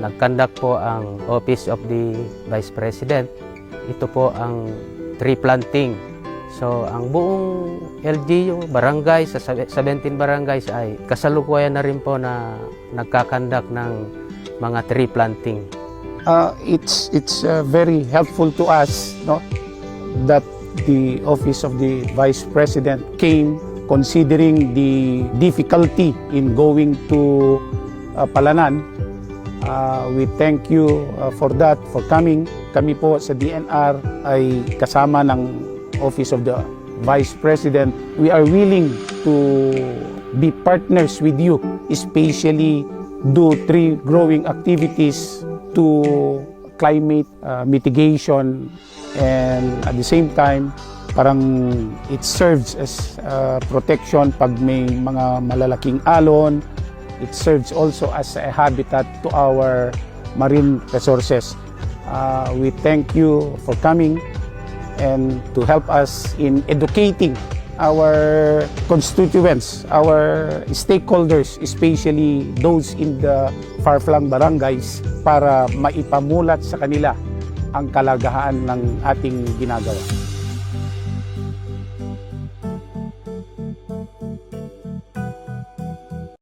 kinakandak po ang Office of the Vice President. Ito po ang tree planting. So, ang buong LGU, barangay, sa 17 barangays ay kasalukuyan na rin po na nagkakandak ng mga tree planting. uh, it's it's uh, very helpful to us no that the office of the vice president came considering the difficulty in going to uh, Palanan uh, we thank you uh, for that for coming. Kami po sa DNR ay kasama ng office of the vice president. We are willing to be partners with you especially do tree growing activities to climate uh, mitigation and at the same time parang it serves as uh, protection pag may mga malalaking alon it serves also as a habitat to our marine resources uh, we thank you for coming and to help us in educating our constituents, our stakeholders, especially those in the far-flung barangays para maipamulat sa kanila ang kalagahan ng ating ginagawa.